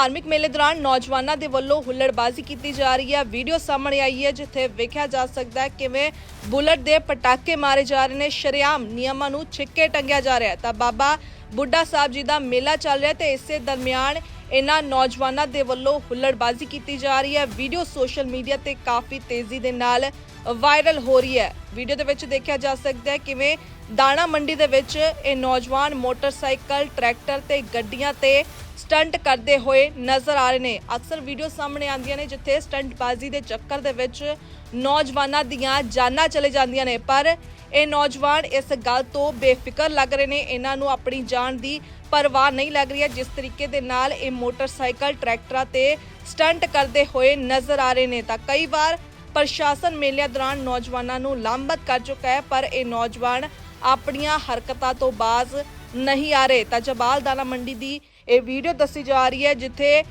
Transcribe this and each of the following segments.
ਧਾਰਮਿਕ ਮੇਲੇ ਦੌਰਾਨ ਨੌਜਵਾਨਾਂ ਦੇ ਵੱਲੋਂ ਹੁੱਲੜਬਾਜ਼ੀ ਕੀਤੀ ਜਾ ਰਹੀ ਹੈ। ਵੀਡੀਓ ਸਾਹਮਣੇ ਆਈ ਹੈ, ਜਿੱਥੇ ਵੇਖਿਆ ਜਾ ਸਕਦਾ ਹੈ ਕਿਵੇਂ ਬੁਲਟ ਦੇ ਪਟਾਕੇ ਮਾਰੇ ਜਾ ਰਹੇ ਨੇ। ਸ਼ਰੇਆਮ ਨਿਯਮਾਂ ਨੂੰ ਛਿੱਕੇ ਟੰਗਿਆ ਜਾ ਰਿਹਾ ਹੈ। ਤਾਂ ਬਾਬਾ ਬੁੱਢਾ ਸਾਹਿਬ ਜੀ ਦਾ ਮੇਲਾ ਚੱਲ ਰਿਹਾ ਤੇ ਇਸੇ ਦਰਮਿਆਨ ਇਹਨਾਂ ਨੌਜਵਾਨਾਂ ਦੇ ਵੱਲੋਂ ਹੁੱਲੜਬਾਜ਼ੀ ਕੀਤੀ ਜਾ ਰਹੀ ਹੈ। ਵੀਡੀਓ ਸੋਸ਼ਲ ਮੀਡੀਆ ਤੇ ਕਾਫੀ ਤੇਜ਼ੀ ਦੇ ਨਾਲ ਵਾਇਰਲ ਹੋ ਰਹੀ ਹੈ। ਵੀਡੀਓ ਦੇ ਵਿੱਚ ਦੇਖਿਆ ਜਾ ਸਕਦਾ ਹੈ ਕਿਵੇਂ ਦਾਣਾ ਮੰਡੀ ਦੇ ਵਿੱਚ ਇਹ ਨੌਜਵਾਨ ਮੋਟਰਸਾਈਕਲ, ਟਰੈਕਟਰ ਤੇ ਗੱਡੀਆਂ ਤੇ ਸਟੰਟ ਕਰਦੇ ਹੋਏ ਨਜ਼ਰ ਆ ਰਹੇ ਨੇ। ਅਕਸਰ ਵੀਡੀਓ ਸਾਹਮਣੇ ਆਉਂਦੀਆਂ ਨੇ ਜਿੱਥੇ ਸਟੰਟਬਾਜ਼ੀ ਦੇ ਚੱਕਰ ਦੇ ਵਿੱਚ ਨੌਜਵਾਨਾਂ ਦੀਆਂ ਜਾਨਾਂ ਚਲੇ ਜਾਂਦੀਆਂ ਨੇ। ਪਰ ਇਹ ਨੌਜਵਾਨ ਇਸ ਗੱਲ ਤੋਂ ਬੇਫਿਕਰ ਲੱਗ ਰਹੇ ਨੇ। ਇਹਨਾਂ ਨੂੰ ਆਪਣੀ ਜਾਨ ਦੀ ਪਰਵਾਹ ਨਹੀਂ ਲੱਗ ਰਹੀ ਹੈ। ਜਿਸ ਤਰੀਕੇ ਦੇ ਨਾਲ ਇਹ ਮੋਟਰਸਾਈਕਲ, ਟਰੈਕਟਰਾਂ ਤੇ ਸਟੰਟ ਕਰਦੇ ਹੋਏ ਨਜ਼ਰ ਆ ਰਹੇ ਨੇ। ਤਾਂ ਕਈ ਵਾਰ ਪ੍ਰਸ਼ਾਸਨ ਮੇਲਿਆਂ ਦੌਰਾਨ ਨੌਜਵਾਨਾਂ ਨੂੰ ਲਾਂਬਤ ਕਰ ਚੁੱਕਾ ਹੈ, ਪਰ ਇਹ ਨੌਜਵਾਨ ਆਪਣੀਆਂ ਹਰਕਤਾਂ ਤੋਂ ਬਾਜ਼ ਨਹੀਂ ਆ ਰਹੇ। ਤਾਂ ਜਬਾਲ ਦਾਣਾ ਮੰਡੀ ਦੀ ਇਹ ਵੀਡੀਓ ਦੱਸੀ ਜਾ ਰਹੀ ਹੈ, ਜਿੱਥੇ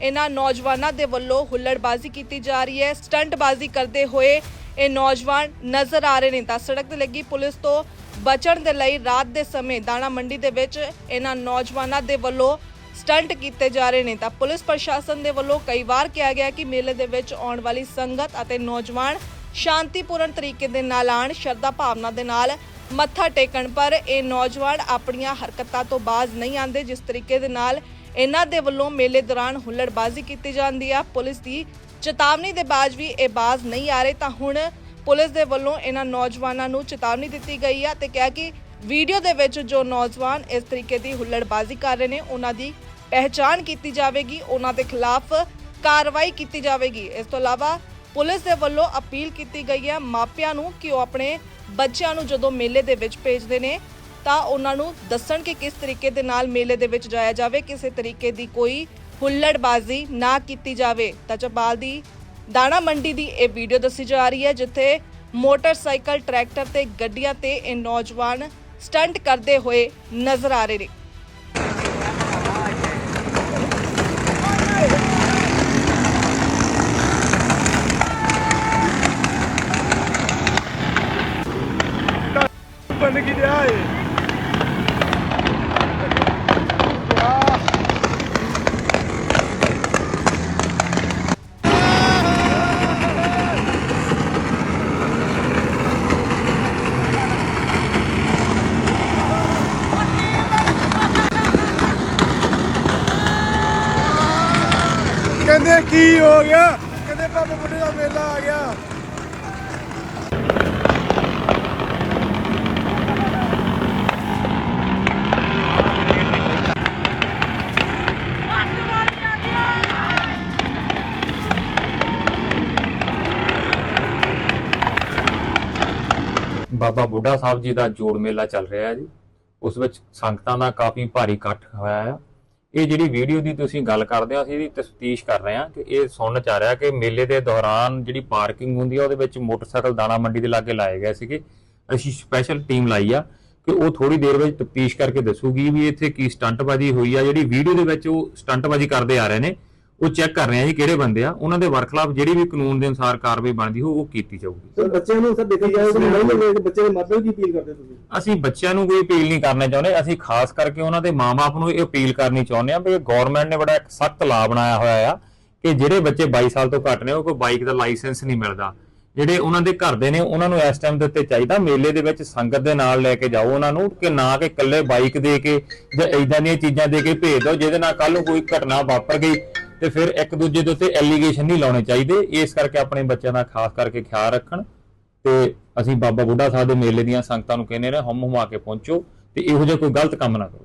ਇਹਨਾਂ ਨੌਜਵਾਨਾਂ ਦੇ ਵੱਲੋਂ ਹੁੱਲੜਬਾਜ਼ੀ ਕੀਤੀ ਜਾ ਰਹੀ ਹੈ। ਸਟੰਟਬਾਜ਼ੀ ਕਰਦੇ ਹੋਏ ਇਹ ਨੌਜਵਾਨ ਨਜ਼ਰ ਆ ਰਹੇ ਨੇ। ਤਾਂ ਸੜਕ ਤੇ ਲੱਗੀ ਪੁਲਿਸ ਤੋਂ ਬਚਣ ਦੇ ਲਈ ਰਾਤ ਦੇ ਸਮੇਂ ਦਾਣਾ ਮੰਡੀ ਦੇ ਵਿੱਚ ਇਹਨਾਂ ਨੌਜਵਾਨਾਂ ਦੇ ਵੱਲੋਂ ਸਟੰਟ ਕੀਤੇ ਜਾ ਰਹੇ ਨੇ ਤਾਂ ਪੁਲਿਸ ਪ੍ਰਸ਼ਾਸਨ ਦੇ ਵੱਲੋਂ ਕਈ ਵਾਰ ਕਿਹਾ ਗਿਆ ਕਿ ਮੇਲੇ ਦੇ ਵਿੱਚ ਆਉਣ ਵਾਲੀ ਸੰਗਤ ਅਤੇ ਨੌਜਵਾਨ ਸ਼ਾਂਤੀਪੂਰਨ ਤਰੀਕੇ ਦੇ ਨਾਲ ਆਣ ਸ਼ਰਧਾ ਭਾਵਨਾ ਦੇ ਨਾਲ ਮੱਥਾ ਟੇਕਣ, ਪਰ ਇਹ ਨੌਜਵਾਨ ਆਪਣੀਆਂ ਹਰਕਤਾਂ ਤੋਂ ਬਾਜ਼ ਨਹੀਂ ਆਉਂਦੇ, ਜਿਸ ਤਰੀਕੇ ਦੇ ਨਾਲ ਇਹਨਾਂ ਦੇ ਵੱਲੋਂ ਮੇਲੇ ਦੌਰਾਨ ਹੁੱਲੜਬਾਜ਼ੀ ਕੀਤੀ ਜਾਂਦੀ ਆ। ਪੁਲਿਸ ਦੀ ਚੇਤਾਵਨੀ ਦੇ ਬਾਅਦ ਵੀ ਇਹ ਬਾਜ਼ ਨਹੀਂ ਆ ਰਹੇ, ਤਾਂ ਹੁਣ ਪੁਲਿਸ ਦੇ ਵੱਲੋਂ ਇਹਨਾਂ ਨੌਜਵਾਨਾਂ ਨੂੰ ਚੇਤਾਵਨੀ ਦਿੱਤੀ ਗਈ ਆ ਤੇ ਕਿਹਾ ਕਿ ਵੀਡੀਓ ਦੇ ਵਿੱਚ ਜੋ ਨੌਜਵਾਨ ਇਸ ਤਰੀਕੇ ਦੀ ਹੁੱਲੜਬਾਜ਼ੀ ਕਰ ਰਹੇ ਨੇ, ਉਹਨਾਂ ਦੀ ਪਹਿਚਾਣ ਕੀਤੀ ਜਾਵੇਗੀ, ਉਹਨਾਂ ਦੇ ਖਿਲਾਫ ਕਾਰਵਾਈ ਕੀਤੀ ਜਾਵੇਗੀ। ਇਸ ਤੋਂ ਇਲਾਵਾ ਪੁਲਿਸ ਦੇ ਵੱਲੋਂ ਅਪੀਲ ਕੀਤੀ ਗਈ ਹੈ, ਮਾਪਿਆਂ ਨੂੰ ਕਿ ਉਹ ਆਪਣੇ ਬੱਚਿਆਂ ਨੂੰ ਜਦੋਂ ਮੇਲੇ ਦੇ ਵਿੱਚ ਭੇਜਦੇ ਨੇ, ਤਾਂ ਉਹਨਾਂ ਨੂੰ ਦੱਸਣ ਕਿ ਕਿਸ ਤਰੀਕੇ ਦੇ ਨਾਲ ਮੇਲੇ ਦੇ ਵਿੱਚ ਜਾਇਆ ਜਾਵੇ, ਕਿਸੇ ਤਰੀਕੇ ਦੀ ਕੋਈ ਹੁੱਲੜਬਾਜ਼ੀ ਨਾ ਕੀਤੀ ਜਾਵੇ। ਤਾਂ ਚਪਾਲ ਦੀ ਦਾਣਾ ਮੰਡੀ ਦੀ ਇਹ ਵੀਡੀਓ ਦੱਸੀ ਜਾ ਰਹੀ ਹੈ, ਜਿੱਥੇ ਮੋਟਰਸਾਈਕਲ, ਟਰੈਕਟਰ ਤੇ ਗੱਡੀਆਂ ਤੇ ਇਹ ਨੌਜਵਾਨ ਸਟੰਟ ਕਰਦੇ ਹੋਏ ਨਜ਼ਰ ਆ ਰਹੇ ਨੇ। ਬਣ ਕੀ ਕਹਿੰਦੇ ਕੀ ਹੋ ਗਿਆ? ਕਹਿੰਦੇ ਬਾਬਾ ਬੁੱਢੇ ਦਾ ਮੇਲਾ ਆ ਗਿਆ। ਬਾਬਾ ਬੁੱਢਾ ਸਾਹਿਬ ਜੀ ਦਾ ਜੋੜ ਮੇਲਾ ਚੱਲ ਰਿਹਾ ਹੈ ਜੀ। ਉਸ ਵਿੱਚ ਸੰਗਤਾਂ ਦਾ ਕਾਫੀ ਭਾਰੀ ਇਕੱਠ ਹੋਇਆ ਆ। ਇਹ ਜਿਹੜੀ ਵੀਡੀਓ ਦੀ ਤੁਸੀਂ ਗੱਲ ਕਰਦੇ ਹੋ, ਅਸੀਂ ਇਹਦੀ ਤਫਤੀਸ਼ ਕਰ ਰਹੇ ਹਾਂ ਕਿ ਇਹ ਸੁਣਨ ਚ ਆ ਰਿਹਾ ਕਿ ਮੇਲੇ ਦੇ ਦੌਰਾਨ ਜਿਹੜੀ ਪਾਰਕਿੰਗ ਹੁੰਦੀ ਆ, ਉਹਦੇ ਵਿੱਚ ਮੋਟਰਸਾਈਕਲ ਦਾਣਾ ਮੰਡੀ ਦੇ ਲਾਗੇ ਲਾਏ ਗਏ ਸੀਗੇ। ਅਸੀਂ ਸਪੈਸ਼ਲ ਟੀਮ ਲਾਈ ਆ ਕਿ ਉਹ ਥੋੜੀ ਦੇਰ ਵਿੱਚ ਤਫਤੀਸ਼ ਕਰਕੇ ਦੱਸੂਗੀ ਵੀ ਇੱਥੇ ਕੀ ਸਟੰਟਬਾਜ਼ੀ ਹੋਈ ਆ। ਜਿਹੜੀ ਵੀਡੀਓ ਦੇ ਵਿੱਚ ਉਹ ਸਟੰਟਬਾਜ਼ੀ ਕਰਦੇ ਆ ਰਹੇ ਨੇ। ਉਹ ਚੈੱਕ ਕਰ ਰਹੇ ਆ ਜੀ ਕਿਹੜੇ ਬੰਦੇ ਆ। ਉਹਨਾਂ ਦੇ ਵਰਖਲਾਫ ਜਿਹੜੀ ਵੀ ਕਾਨੂੰਨ ਦੇ ਅਨੁਸਾਰ ਕਾਰਵਾਈ ਬਣਦੀ ਹੋ ਉਹ ਕੀਤੀ ਜਾਊਗੀ। ਸਰ ਬੱਚਿਆਂ ਨੂੰ ਸਰ ਦੇਖਿਆ ਜਾਏ ਕਿ ਨਹੀਂ ਮਿਲੇ ਕਿ ਬੱਚੇ ਦੇ ਮਾਪੇ ਕੀ ਅਪੀਲ ਕਰਦੇ ਤੁਸੀਂ? ਅਸੀਂ ਬੱਚਿਆਂ ਨੂੰ ਕੋਈ ਅਪੀਲ ਨਹੀਂ ਕਰਨਾ ਚਾਹੁੰਦੇ। ਅਸੀਂ ਖਾਸ ਕਰਕੇ ਉਹਨਾਂ ਦੇ ਮਾਪੇ ਨੂੰ ਇਹ ਅਪੀਲ ਕਰਨੀ ਚਾਹੁੰਦੇ ਆ ਵੀ ਗਵਰਨਮੈਂਟ ਨੇ ਬੜਾ ਇੱਕ ਸਖਤ ਲਾਅ ਬਣਾਇਆ ਹੋਇਆ ਆ ਕਿ ਜਿਹੜੇ ਬੱਚੇ 22 ਸਾਲ ਤੋਂ ਘੱਟ ਨੇ ਉਹ ਕੋਈ ਬਾਈਕ ਦਾ ਲਾਇਸੈਂਸ ਨਹੀਂ ਮਿਲਦਾ। ਜਿਹੜੇ ਉਹਨਾਂ ਦੇ ਘਰ ਦੇ ਨੇ ਉਹਨਾਂ ਨੂੰ ਇਸ ਟਾਈਮ ਦੇ ਉੱਤੇ ਚਾਹੀਦਾ ਮੇਲੇ ਦੇ ਵਿੱਚ ਸੰਗਤ ਦੇ ਨਾਲ ਲੈ ਕੇ ਜਾਓ ਉਹਨਾਂ ਨੂੰ ਕਿ ਨਾ ਕਿ ਇਕੱਲੇ ਬਾਈਕ ਦੇ ਕੇ ਜਾਂ ਇਦਾਂ ਦੀਆਂ ਚੀਜ਼ਾਂ ਦੇ ਕੇ ਭੇਜ ਦਿਓ ਜਿਹਦੇ ਨਾਲ ਕੱਲ ਨੂੰ ਕੋਈ ਘਟਨਾ ਵਾਪਰ ਗਈ। ਤੇ ਫਿਰ ਇੱਕ ਦੂਜੇ ਦੇ ਉੱਤੇ ਐਲੀਗੇਸ਼ਨ ਨਹੀਂ ਲਾਉਣੇ ਚਾਹੀਦੇ। ਇਸ ਕਰਕੇ ਆਪਣੇ ਬੱਚਿਆਂ ਦਾ ਖਾਸ ਕਰਕੇ ਖਿਆਲ ਰੱਖਣ ਤੇ ਅਸੀਂ ਬਾਬਾ ਬੁੱਢਾ ਸਾਹਿਬ ਦੇ ਮੇਲੇ ਦੀਆਂ ਸੰਗਤਾਂ ਨੂੰ ਕਹਿੰਦੇ ਨੇ ਹਮ ਹੁਮਾ ਕੇ ਪਹੁੰਚੋ ਤੇ ਇਹੋ ਜਿਹਾ ਕੋਈ ਗਲਤ ਕੰਮ ਨਾ ਕਰੋ।